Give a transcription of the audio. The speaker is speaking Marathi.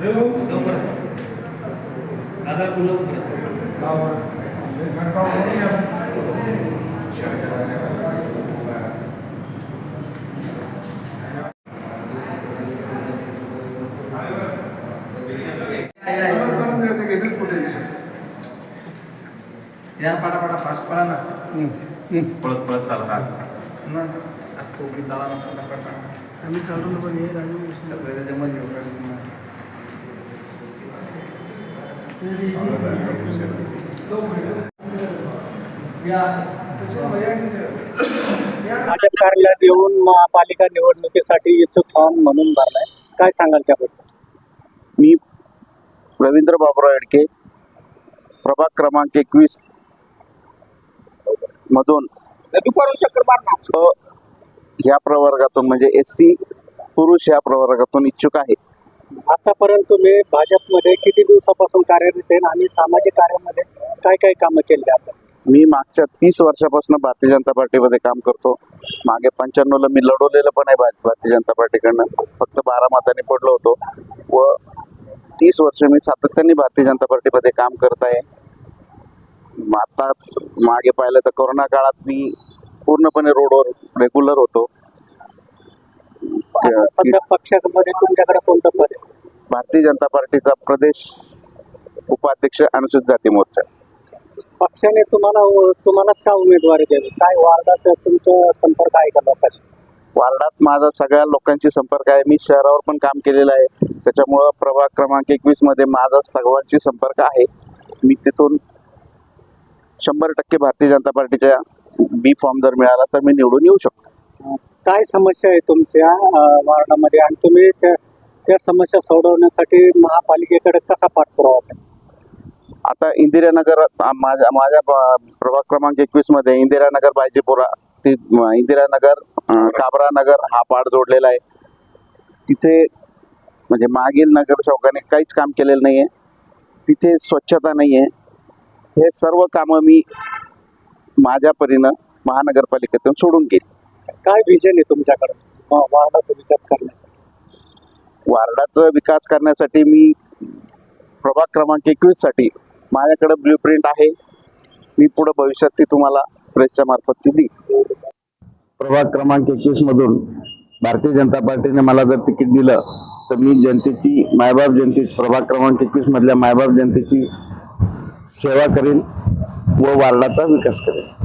Lumber. Dadak lumber. Tahu. Kalau ini yang yang pas hmm, hmm. salah kan aku kami selalu lupa nih rayu sudah berada zaman juga कार्यालयात येऊन महापालिका निवडणुकीसाठी इच्छुक फॉर्म म्हणून भरलाय. काय सांगाल त्याबद्दल? मी रवींद्र बाबुराव येडके प्रभाग क्रमांक एकवीस मधून ह्या प्रवर्गातून म्हणजे एस सी पुरुष ह्या प्रवर्गातून इच्छुक आहे. आतापर्यंत तुम्ही भाजपमध्ये किती दिवसापासून कार्यरत आहे आणि सामाजिक कार्यामध्ये काय काय कामं केली आपण मी मागच्या तीस वर्षापासून भारतीय जनता पार्टीमध्ये काम करतो. मागे पंच्याण्णवला मी लढवलेलं पण आहे भा- भारतीय जनता पार्टीकडनं. फक्त बारा मतांनी पडलो होतो. व तीस वर्ष मी सातत्याने भारतीय जनता पार्टीमध्ये काम करत आहे. आताच मागे पाहिलं तर कोरोना काळात मी पूर्णपणे रोडवर रेग्युलर होतो. सध्या पक्षामध्ये तुमच्याकडे कोणतं पद आहे? भारतीय जनता पार्टीचा प्रदेश उपाध्यक्ष अनुसूचित जाती मोर्चा. पक्षाने तुम्हाला तुम्हालाच का उमेदवारी द्यावी काय वार्डाचा तुमचा संपर्क आहे का लोकांशी? वार्डात माझा सगळ्या लोकांशी संपर्क आहे. मी शहरावर पण काम केलेलं आहे. त्याच्यामुळं प्रभाग क्रमांक एकवीसमध्ये माझा सर्वांशी संपर्क आहे. मी तिथून शंभर टक्के भारतीय जनता पार्टीच्या बी फॉर्म जर मिळाला तर मी निवडून येऊ शकतो. काय समस्या आहे तुमच्या वार्डामध्ये? आणि तुम्ही त्या त्या समस्या सोडवण्यासाठी महापालिकेकडे कसा पाठपुरावा केला? आता इंदिरानगर माझ्या माझ्या प्रभाग क्रमांक एकवीसमध्ये इंदिरानगर बायजीपुरा ती इंदिरानगर काबरानगर काबरा नगर हा पाड जोडलेला आहे. तिथे म्हणजे मागील नगरसेवकाने काहीच काम केलेलं नाही आहे तिथे स्वच्छता नाही आहे हे सर्व कामं मी माझ्या परीनं महानगरपालिकेतून सोडून गेली. काय विजन आहे तुमच्याकडे? वार्डाचा विकास करण्याचा वार्डाचा विकास करण्यासाठी मी प्रभाग क्रमांक एकवीससाठी माझ्याकडे ब्ल्यू प्रिंट आहे. मी पुढे भविष्यात ती तुम्हाला प्रेसच्या मार्फत ती देईन. प्रभाग क्रमांक एकवीस मधून भारतीय जनता पार्टीने मला जर तिकीट दिलं तर मी जनतेची मायबाप जनतेची प्रभाग क्रमांक एकवीस मधल्या मायबाप जनतेची सेवा करेन व वार्डाचा विकास करेन.